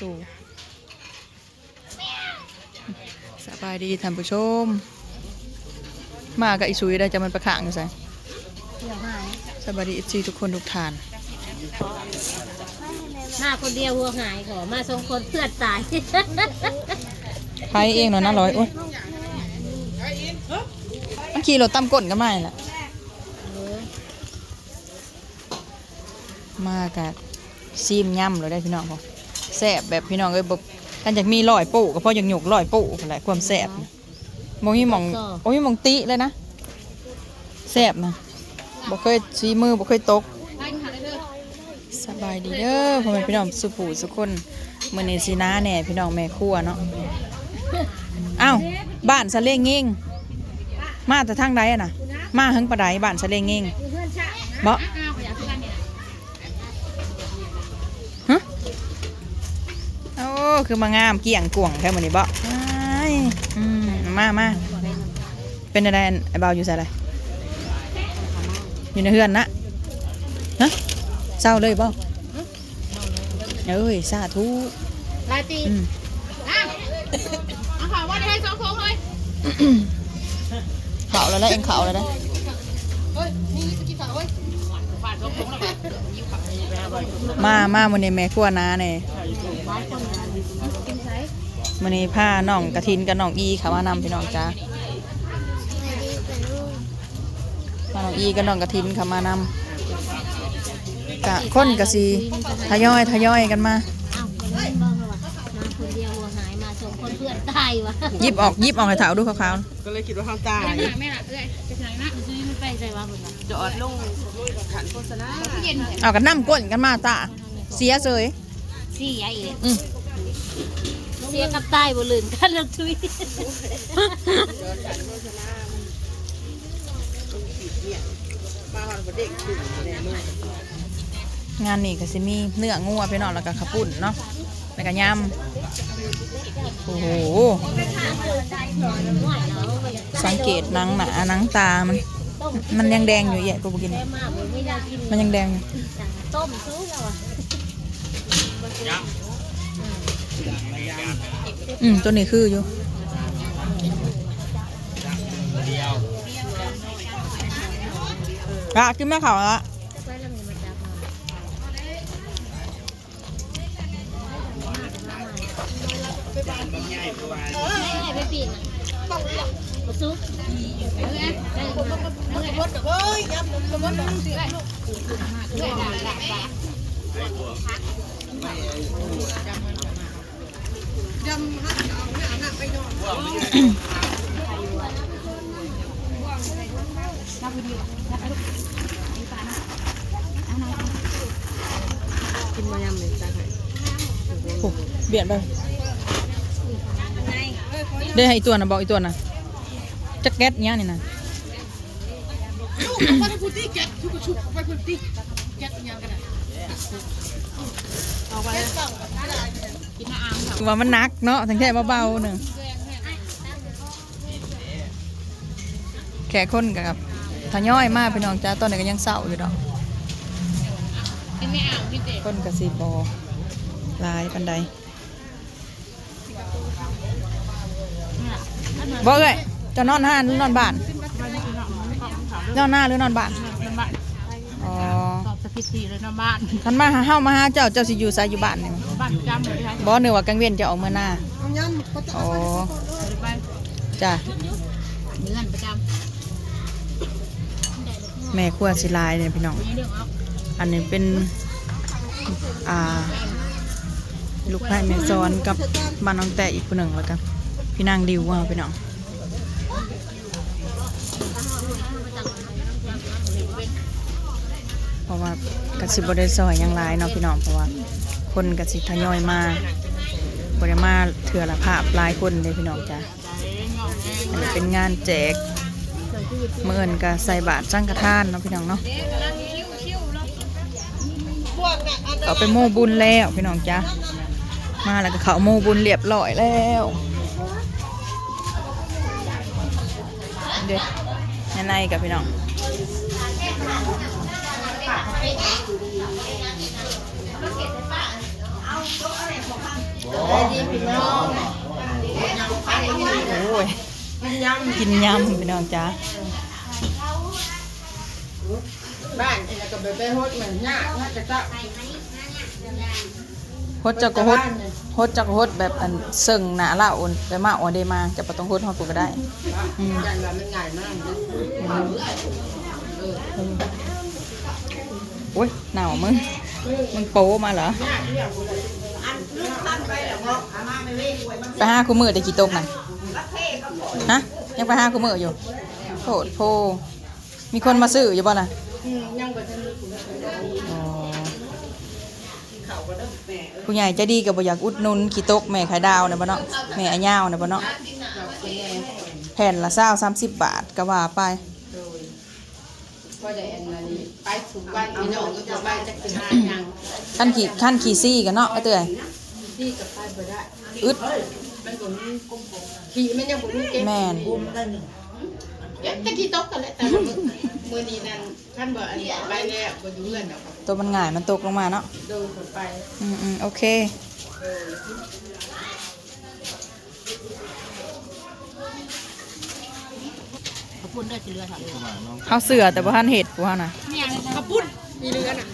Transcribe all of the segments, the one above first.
สู่สบายดีท่านผู้ชม มากับอีซุยได้จะมันประขางอยู่ใส่เดี๋ยวหายสบายดีอีซีทุกคนทุกทาน มาคนเดียวหัวหายขอมาสองคนเพื่อนตายไพ่เองเนาะนะร้อยโอ้ยมันขี่รถตามก้นก็ไม่ละมากับซีมย่ำเลยได้พี่น้องพอ แซ่บแบบพี่น้องเอ้ยบบท่านอยากมีลอยปูก็เพราะอยากหยกลอยปูแหละความแซ่บนะมองมีหมองโอ้ยมองติเลยนะแซ่บนะบ่เคยซีมือบ่เคยตกสบายดีเด้อพ่อแม่พี่น้องสุปูสุกคนมื้อนี้สิน้าแหน่พี่น้องแม่ครัวเนาะอ้าวบ้านสะเลงเงงมาแต่ทางใดอะน่ะมาหังปะไดบ้านสะเลงเงงบ่ฮะโอ้ คือมางามเกี่ยงกวงแค่มื้อนี้บ่อ้ายอืมมามาเป็นอะไรไอ้บ่าวอยู่ไสอะไรอยู่ในเฮือนนะฮะเศร้าเลยบ่เอ้ยสาธุลาตีอืมเอาข่าวว่าได้ให้สองโค้งเลยเขาแล้วแล้วเองเขาแล้วนะมามาวันนี้แม่ครัวนาเนี่ย วันนี้ผ้าน้องกระทินกับน้องอีเขามานำพี่น้องจ้าพาน้องอีกับน้องกระทินเขามานำกะคนกะสีทยอยทยอยกันมาอ้าวคนนี้บ้างเหรอวะมาคนเดียวหัวหายมาสองคนเพื่อนตายวะหยิบออกหยิบออกให้เถาดูขาวก็เลยคิดว่าเขาตายไม่ละเอ้ยไปไหนนะซื้อไม่ไปใจว่าคนละจอดลงขันโฆษณาๆเอากันน้ำก้นกันมาตาเสียเสยเสียอีกอืมเสียกับตายบ่ลืนกันแล้วทุยมาหอนบ่เด็กถึงานนี้ก็สิมีเนื้องัวพี่น้องแล้วก็ข้าวปุ้นเนาะแล้วก็ยำโอ้โหสังเกตหนังหนาหนังตามันมันยังแดงอยู่แย่กูบ่กินแม่มากเลยไม่ได้กิน มันยังแดงต้มซุปแล้วอะ อืมตัวนี้คืออยู่อะกินแม่เขาละไปแล้วมีมาจับมาไม่ไปปีนอะมาซุปเอ้ยได้มาเอ้ยรถเอ้ยยับรถเสียเอ้ยด่าด่าด่าจำหักเอาหน้าหน้าไปนอน กินมายำเลยจ้าให้โอ้เบียดไปได้ให้อีตัวนะบอกอีตัวนะจักแก๊สเนี้ยนี่นะไปพูดที่แก๊สชุบชุบไปพูดที่แก๊สยังกันเอาไป คือว่ามันหนักเนาะทั้งแค่เบาๆหนึ่งแค่คนกับทยอยมากพี่น้องจ้าตอนนี้ก็ยังเศร้าอยู่ดอกไม่เอาพี่เด็กคนกับสีบอลายปันใดบอกเลยจะนอนห้านหรือนอนบ้านนอนหน้าหรือนอนบ้านบ้านอ๋อตอบส ถิติเลยนะบ้านคันมาหาเฮามาหาเจ้าเจ้าสิอยู่ไสอยู่บ้านนี่มั้ยบ้านจำเลยค่ะบ่นึกว่ากลางเว้นจะออกมาหน้ายำอ๋อไปจ้ะเงินประจแม่ครัวสิลายเนี่ยพี่น้องำเรื่องเอาอันนี้เป็น อ่า ลูกไผ่แม่ซ้อนกับบ้านน้องแต่อีกคนหนึ่งแล้วกันพี่นางดิวว่าพี่น้อง เพราะว่ากสิบได้ซอยยังหลายเนาะพี่น้องเพราะว่าคนกสิทยอยมาบริมาเถื่อละภาพลายคนเลยพี่น้องจ้ะอันนี้เป็นงานแจกเมื่อนกับใส่บาตรจ้างกระท่านเนาะพี่น้องเนาะเขาไปโม่บุญแล้วพี่น้องจ้ะมาแล้วก็เขาโม่บุญเรียบร้อยแล้วเด็กในๆกับพี่น้องดีพี่น้องโอ้ยกินยำพี่น้องจ้าบ้านนี่ก็ไปไปโฮดเหมือนยากน่าจะจะฮดจักรฮดฮดจักรฮดแบบอันเซิงหนาละโอนไปมาโอนได้มาจะบ่ต้องฮดฮอดกูก็ได้อืมอย่างว่ามันง่ายมากเลยโอุ้ยหนาวมึง มึงโป๊มาเหรอไปห้าคู่มือได้กี่ตกน่ะฮะยังไปห้าคู่มืออยู่โทษโพมีคนมาซื้ออยู่บ่ล่ะผู้ใหญ่จะดีกับบ่อยากอุดนุนกี่ตกแม่ไข่ดาวนะบ่เนาะแม่อาย่าวนะบ่เนาะแผ่นละเศร้าสามสิบบาทก็ว่าไป พอได้อันนี้ไปสู่บ้านพี่น้องก็จะไปจักสิหาหยังขั้นขี่ขั้นขี่ซี่กันเนาะไอ้เตื่อยที่กับไปบ่ได้อึดมันบ่มีกลมๆขี่มันยังบ่มีเก็บแม่นเก็บตะกี้ตกกันแล้วแต่ว่ามื้อมื้อนี้นั่นท่านบ่อันนี้ไปแล้วบ่อยู่เรือนดอกตัวมันง่ายมันตกลงมาเนาะโดนคนไปอืมอืมโอเค ขอบคุณด้วยสิเรือถอดเรือเขาเสือแต่ว่าท่านเห็ดว่าน่ะเนี่ยเลยกระปุ้นมีเรือน่ะ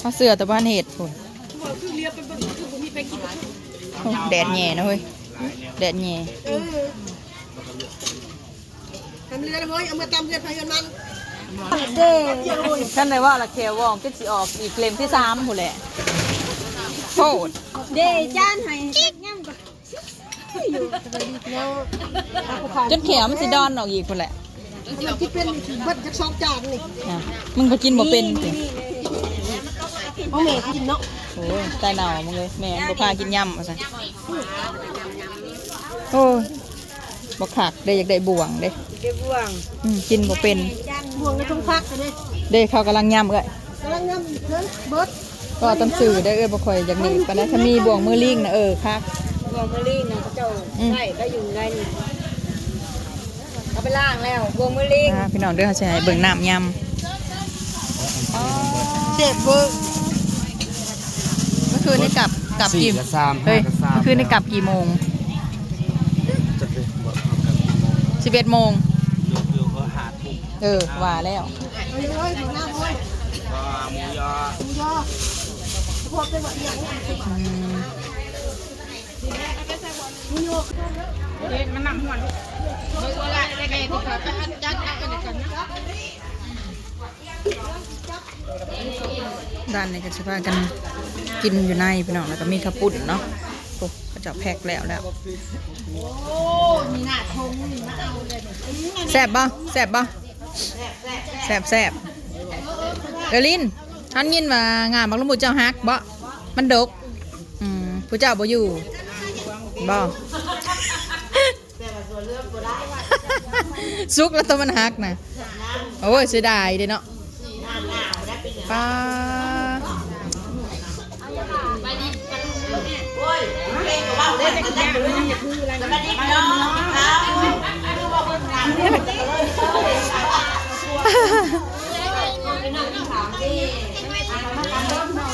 เขาเสือแต่ว่าท่านเห็ดพุ่นบ่คือเรือเป็นบ่คือบ่มีไปกินโอ้แดดแย่นะเฮ้ยแดดแย่เออทำเรือนะเฮ้ยเอามาตำเรือไผกันมันท่านเลยว่าละเคยวองก็สิออกอีกเลมที่สามพุ่นแหละโทษเดจานให้จักย่ำกับ อยู่สบายดีแล้วจนเขียวมันสิดอนออกอีกพุ่นแหละมันที่เป็นเบิดจักสองจานนี่นะมึงก็กินบ่เป็นสิบ่แม่กินเนาะโอ้ยตายหนาวมึงเลยแม่บ่พากินยำว่าซั่นโอ้ยบ่คักได้อยากได้บ่วงเด้เก็บบ่วงอืมกินบ่เป็นบ่วงในทุ่งพักกันเด้เด้เขากำลังยำเอ้ยกำลังนำเพิ่นเบิดก็ต้องซื้อได้อเอ้ยบ่ค่อยอยากหนีปานใดถ้ามีบ่วงมือลิงนะเออคัก บวงมะลินะเจ้าอืมใส่ก็อยู่ในนี่เอาไปล่างแล้วบวงมะลิอ่าพี่น้องเด้อเขาสิให้เบิ่งน้ำยำเจ็บเบิดเมื่อคืนนี่กลับกลับสี่กี่กับสามเฮ้ยห้ากับสามเมื่อคืนนี่กลับกี่โมงจะเป็นบอกเอากัน11โมงดูดูเขาหาทุกเออว่าแล้วเฮ้ยเฮ้ยถึงน้ำเฮ้ยก็หมูยอหมูยอ พวกเป็นแบบอย่างนี้ อืม เด็ด มันลูกเบิดละได้ไงที่เขาไปอันจัดอันกันกันนะด้านนี้ก็สิพากันกินอยู่ในพี่น้องแล้วก็มีข้าวปุ้นเนาะโอ้ก็จะแพ็คแล้วแล้วโอ้มีหน้าทงมีมาเอาเลยแซ่บบ่แซ่บบ่แซ่บแซ่บเอลินท่านยินว่างานบักลุงหมูเจ้าฮักบ่มันดกอืมผู้เจ้าบ่อยู่บ่ สุกแล้วตัวมันฮักนะโอ้ยเสียดายเด้เนาะป้า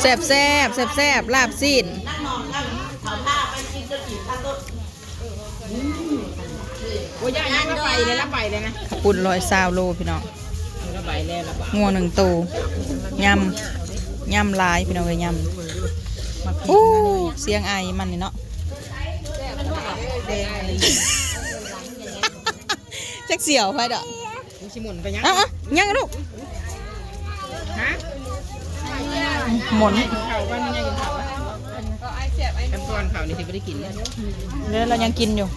แซบแซบแซบแซบลาบซีน โอ้ยย่ายังละไปเลยละไปเลยนะขาวปุ่นร้อยซาวโลพี่น้องละไปแล้วละงัวหนึ่งตูยำยำลายพี่น้องเลยยำอู้เสียงไอมันนี่เนาะจักเสียวไปเด้อชิมุนไปยังเอะยังลูกฮะหมุน อะกันตอนข้าวนี่สิไม่ได้กินเลยเดี๋ยวเรายังกินอยู่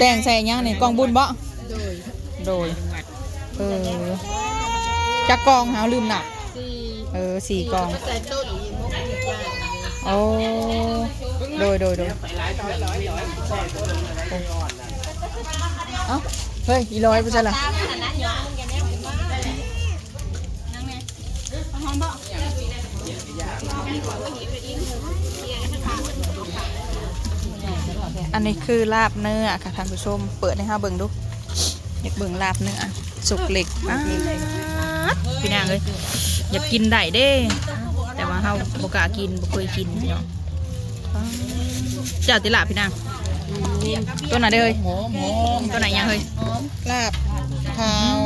แต่งใส่ยังนี่กองบุญบ่โดยเออจักกองหาลืมหนักเออสี่กองใส่ต้นอีมุกอีกว่าโอ้โดยโดยโดยเอ้าเฮ้ยอีร้อยไปใช่ละอั นนี้คือลาบเนื้อค่ะท่านผู้ชม เปิดให้ห้าเบิ่งดูอยากเบิ่งลาบเนื้อสุกเหล็กป๊าดพี่นางเลยอยากกินได้เด้ แต่ว่าเฮาบ่กล้ากินบ่เคยกินพี่น้องเจ้าติละพี่นางตัวไหนเด้อเฮ้ยหอมหอมตัวไหนยังเฮ้ยลาบขาว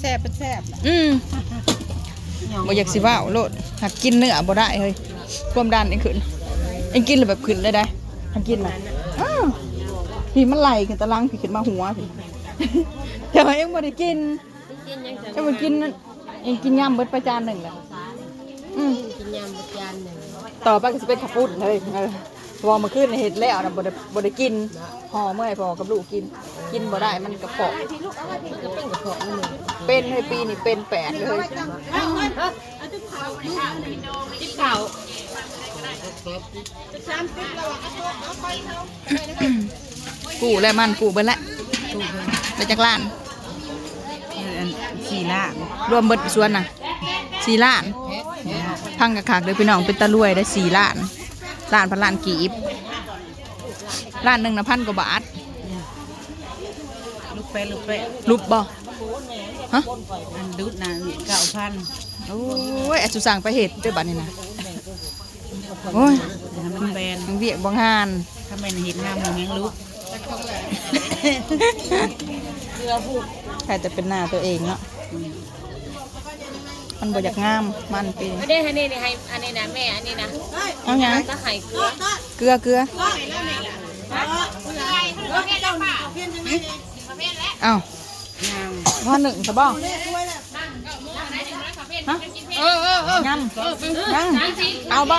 แซ่บเป็นแซ่บอืม บ่อยากสิว่าวโลดหักกินเนื้อบ่ได้เฮ้ยความดันเองขึ้นเองกินแล้วแบบขึ้นเลยได้หักกินน่ะอ้าวพี่มันไหลขึ้นตะลังพี่ขึ้นมาหัวพี่แต่ว่าเองบ่ได้กินกินยังเองบ่กินนั่นเองกินย่ำเบิดไปจานหนึ่งแล้วอืมกินยำประจานหนึ่งต่อไปก็จะเป็นขับปุ่นเลยเออพอมาขึ้นเห็ดแล้วนะบ่ได้บ่ได้กินพอเมื่อยพอกับลูกกิน กินบ่ได้มันกระเพาะมันก็เป็นกระเพาะนี่ เป็นให้ปีนี้เป็นแปดเลยจิ๊บเข่ากูแล้วมันกูเบิ้ละไปจากล้านสี่ล้านรวมเบิดส่วนน่ะสี่ล้าน พังกะขากเลยพี่น้องเป็นตะรวยได้สี่ล้านล้านพันล้านกีบล้านหนึ่งนะพันกว่าบาทลูกแปะลูกแปะรูปบ่ ฮะอันดุดนะเก้าพันโอ้ยแอดสุสั่งไปเห็ดด้วยบัดนี้นะโอ้ยมันแบนมันเวียกบางงานถ้าเป็นเห็ดงามมันยังลุกใครจะเป็นหน้าตัวเองเนาะมันบ่อยากงามมันเป็นไม่ได้ให้นี่ให้อันนี้นะแม่อันนี้นะเอาหยังก็ไข่เกลือเกลือเกลือเอางาม พ่อหนึ่งสบองฮะเออเออเออยำยังเอาบ่